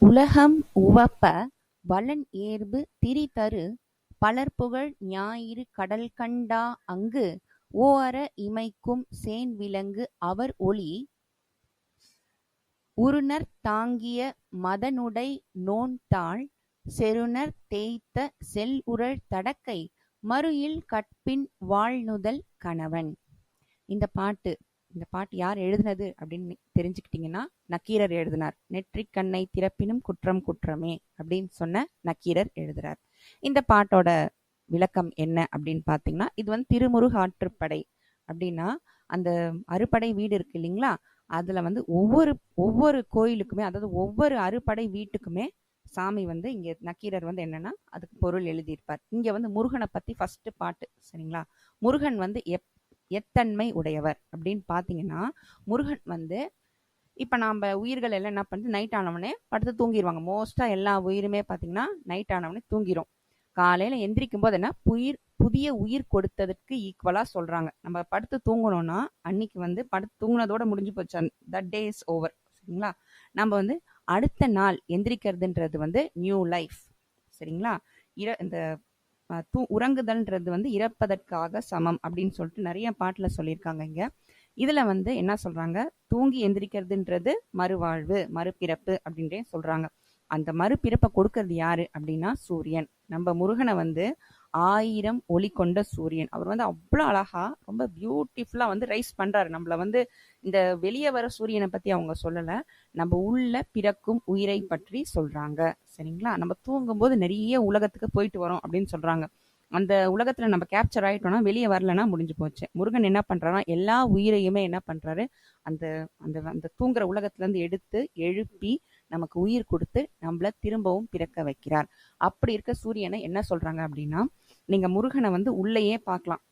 உலகம் உவப்ப வளன் ஏர்பு திரிதரு பலர்புகழ் ஞாயிறு கடல்கண்டா அங்கு ஓஅர இமைக்கும் சேண்விளங்கு அவர்ஒளி உறுநர்த் தாங்கிய மதனுடை நோன்தாள் செறுநர் தேய்த்த செல்உறழ் தடக்கை மறுஇல் கற்பின் வாழ்நுதல் கணவன். இந்த பாட்டு இந்த பாட்டு யார் எழுதுனது அப்படின்னு தெரிஞ்சுக்கிட்டீங்கன்னா நக்கீரர் எழுதினார். நெற்றிக் கண்ணை திறப்பினும் குற்றம் குற்றமே அப்படின்னு சொன்ன நக்கீரர் எழுதுறார். இந்த பாட்டோட விளக்கம் என்ன அப்படின்னு பார்த்தீங்கன்னா இது வந்து திருமுருகாற்றுப்படை அப்படின்னா அந்த அறுபடை வீடு இருக்கு இல்லைங்களா அதுல வந்து ஒவ்வொரு ஒவ்வொரு கோயிலுக்குமே அதாவது ஒவ்வொரு அறுபடை வீட்டுக்குமே சாமி வந்து இங்கே நக்கீரர் வந்து என்னன்னா அதுக்கு பொருள் எழுதியிருப்பார் இங்கே வந்து முருகனை பத்தி ஃபஸ்ட்டு பாட்டு சரிங்களா முருகன் வந்து எப் எத்தன்மை உடையவர் அப்படின்னு பார்த்தீங்கன்னா முருகன் வந்து இப்போ நாம் உயிர்கள் எல்லாம் என்ன பண்ணுது நைட் ஆனவனே படுத்து தூங்கிடுவாங்க மோஸ்ட்டாக எல்லா உயிருமே பார்த்தீங்கன்னா நைட் ஆனவனே தூங்கிடும் காலையில் எந்திரிக்கும் போது என்ன புயிர் புதிய உயிர் கொடுத்ததுக்கு ஈக்குவலாக சொல்கிறாங்க நம்ம படுத்து தூங்கணும்னா அன்னைக்கு வந்து படுத்து தூங்கினதோட முடிஞ்சு போச்சு. தட் டே இஸ் ஓவர் சரிங்களா? நம்ம வந்து அடுத்த நாள் எந்திரிக்கிறதுன்றது வந்து நியூ லைஃப் சரிங்களா? இர இந்த தூ உறங்குதல்ன்றது வந்து இறப்பதற்காக சமம் அப்படின்னு சொல்லிட்டு நிறைய பாட்டில் சொல்லியிருக்காங்க இங்க. இதுல வந்து என்ன சொல்றாங்க? தூங்கி எந்திரிக்கிறதுன்றது மறுவாழ்வு மறுபிறப்பு அப்படின்றே சொல்றாங்க. அந்த மறுபிறப்பை கொடுக்கறது யாரு அப்படின்னா சூரியன். நம்ம முருகனை வந்து ஆயிரம் ஒளி கொண்ட சூரியன். அவர் வந்து அவ்வளோ அழகா ரொம்ப பியூட்டிஃபுல்லாக வந்து ரைஸ் பண்ணுறாரு நம்மளை வந்து இந்த வெளியே வர சூரியனை பற்றி அவங்க சொல்லலை. நம்ம உள்ள பிறக்கும் உயிரை பற்றி சொல்கிறாங்க சரிங்களா? நம்ம தூங்கும்போது நிறைய உலகத்துக்கு போயிட்டு வரோம் அப்படின்னு சொல்கிறாங்க அந்த உலகத்தில் நம்ம கேப்சர் ஆகிட்டோம்னா வெளியே வரலன்னா முடிஞ்சு போச்சு. முருகன் என்ன பண்ணுறான்னா எல்லா உயிரையுமே என்ன பண்ணுறாரு அந்த அந்த அந்த தூங்குற உலகத்துலேருந்து எடுத்து எழுப்பி நமக்கு உயிர் கொடுத்து நம்மள திரும்பவும் பிறக்க வைக்கிறார். அப்படி இருக்க சூரியனை என்ன சொல்றாங்க அப்படின்னா நீங்க முருகனை வந்து உள்ளேயே பார்க்கலாம்.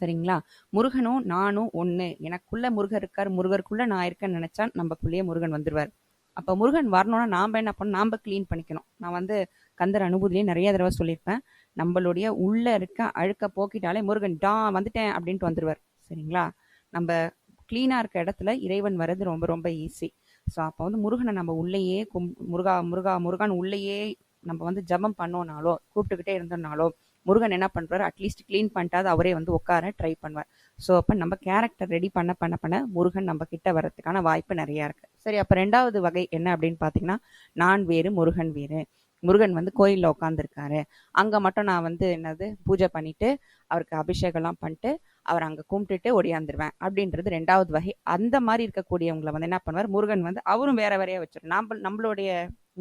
சரிங்களா? முருகனும் நானும் ஒண்ணு. எனக்குள்ள முருகர் இருக்கார் முருகருக்குள்ள நான் இருக்கேன்னு நினைச்சா நம்மக்குள்ளேயே முருகன் வந்துருவார். அப்ப முருகன் வரணும்னா நாம என்ன பண்ணணும்? நாம க்ளீன் பண்ணிக்கணும். நான் வந்து கந்தர் அனுபூதியிலே நிறைய தடவை சொல்லியிருப்பேன். நம்மளுடைய உள்ள இருக்க அழுக்க போக்கிட்டாலே முருகன் டா வந்துட்டேன் அப்படின்ட்டு வந்துருவார். சரிங்களா? நம்ம க்ளீனாக இருக்க இடத்துல இறைவன் வர்றது ரொம்ப ரொம்ப ஈஸி ஸோ அப்போ வந்து முருகனை நம்ம உள்ளேயே கும் முருகா முருகா முருகன் உள்ளேயே நம்ம வந்து ஜபம் பண்ணோனாலோ கூப்பிட்டுக்கிட்டே இருந்தோம்னாலோ முருகன் என்ன பண்ணுறாரு அட்லீஸ்ட் க்ளீன் பண்ணிட்டாது அவரே வந்து உட்கார ட்ரை பண்ணுவார். ஸோ அப்போ நம்ம கேரக்டர் ரெடி பண்ண பண்ண பண்ண முருகன் நம்ம கிட்ட வர்றதுக்கான வாய்ப்பு நிறையா இருக்குது சரி அப்போ ரெண்டாவது வகை என்ன அப்படின்னு பார்த்தீங்கன்னா நான் வேறு முருகன் வேறு. முருகன் வந்து கோயிலில் உட்காந்துருக்காரு அங்கே மட்டும் நான் வந்து என்னது பூஜை பண்ணிட்டு அவருக்கு அபிஷேகம்லாம் பண்ணிட்டு அவர் அங்கே கும்பிட்டுட்டு ஒடியாந்துருவேன். அப்படின்றது ரெண்டாவது வகை. அந்த மாதிரி இருக்கக்கூடியவங்களை வந்து என்ன பண்ணுவார்? முருகன் வந்து அவரும் வேற வேறையா வச்சிடும் நம்ம நம்மளுடைய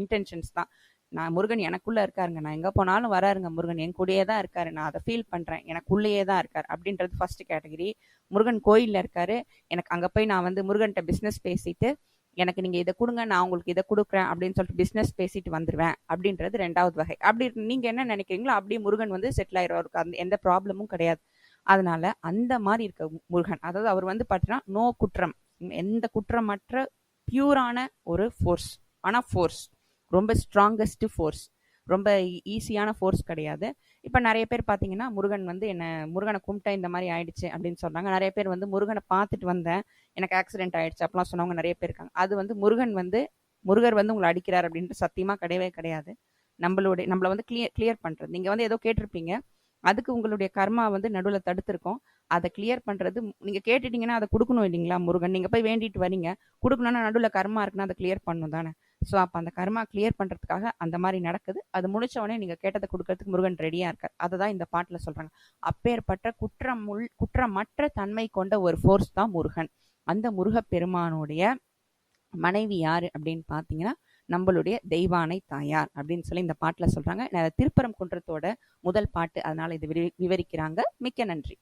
இன்டென்ஷன்ஸ் தான். நான் முருகன் எனக்குள்ளே இருக்காருங்க. நான் எங்கே போனாலும் வராருங்க முருகன். என் கூடயே தான் இருக்காரு. நான் அதை ஃபீல் பண்ணுறேன் எனக்குள்ளேயே தான் இருக்கார் அப்படின்றது ஃபர்ஸ்ட் கேட்டகரி முருகன் கோயிலில் இருக்காரு. எனக்கு அங்கே போய் நான் வந்து முருகன்கிட்ட பிஸ்னஸ் பேசிட்டு எனக்கு நீங்க இதை கொடுங்க நான் உங்களுக்கு இதை கொடுக்குறேன் அப்படின்னு சொல்லிட்டு பிஸ்னஸ் பேசிட்டு வந்துருவேன் அப்படின்றது ரெண்டாவது வகை. அப்படி நீங்கள் நீங்க என்ன நினைக்கிறீங்களோ அப்படியே முருகன் வந்து செட்டில் ஆயிடுவாருக்கு அந்த எந்த ப்ராப்ளமும் கிடையாது. அதனால அந்த மாதிரி இருக்க முருகன் அதாவது அவர் வந்து பார்த்தீங்கன்னா நோ குற்றம். எந்த குற்றமற்ற பியூரான ஒரு ஃபோர்ஸ் ஆனால் ஃபோர்ஸ் ரொம்ப ஸ்ட்ராங்கஸ்ட் ஃபோர்ஸ் ரொம்ப ஈஸியான ஃபோர்ஸ் கிடையாது. இப்போ நிறைய பேர் பார்த்தீங்கன்னா முருகன் வந்து என்னை முருகனை கும்பிட்டா இந்த மாதிரி ஆயிடுச்சு அப்படின்னு சொன்னாங்க. நிறைய பேர் வந்து முருகனை பார்த்துட்டு வந்தேன். எனக்கு ஆக்சிடென்ட் ஆயிடுச்சு அப்படிலாம் சொன்னவங்க நிறைய பேர் இருக்காங்க. அது வந்து முருகன் வந்து முருகர் வந்து உங்களை அடிக்கிறார் அப்படின்ட்டு சத்தியமாக கிடையவே கிடையாது. நம்மளுடைய நம்மள வந்து கிளியர் கிளியர் பண்ணுறது நீங்கள் வந்து ஏதோ கேட்டிருப்பீங்க. அதுக்கு உங்களுடைய கர்மா வந்து நடுவில் தடுத்துருக்கோம். அதை கிளியர் பண்ணுறது நீங்கள் கேட்டுட்டீங்கன்னா அதை கொடுக்கணும் இல்லைங்களா முருகன்? நீங்கள் போய் வேண்டிட்டு வரீங்க. கொடுக்கணும்னா நடுவில் கர்மா இருக்குன்னா அதை கிளியர் பண்ணணும் தானே. ஸோ அப்போ அந்த கர்மா கிளியர் பண்ணுறதுக்காக அந்த மாதிரி நடக்குது. அது முடிச்ச உடனே கேட்டதை கொடுக்கறதுக்கு முருகன் ரெடியாக இருக்கார். அதை தான் இந்த பாட்டில் சொல்கிறாங்க அப்பேற்பட்ட குற்றமுள் குற்றமற்ற தன்மை கொண்ட ஒரு ஃபோர்ஸ் தான் முருகன். அந்த முருகப்பெருமானுடைய மனைவி யார் அப்படின்னு பார்த்தீங்கன்னா நம்மளுடைய தெய்வானை தாயார் அப்படின்னு சொல்லி இந்த பாட்டுல சொல்றாங்க. திருப்பரம் குன்றத்தோட முதல் பாட்டு அதனால இது விவரிக்கிறாங்க. மிக்க நன்றி.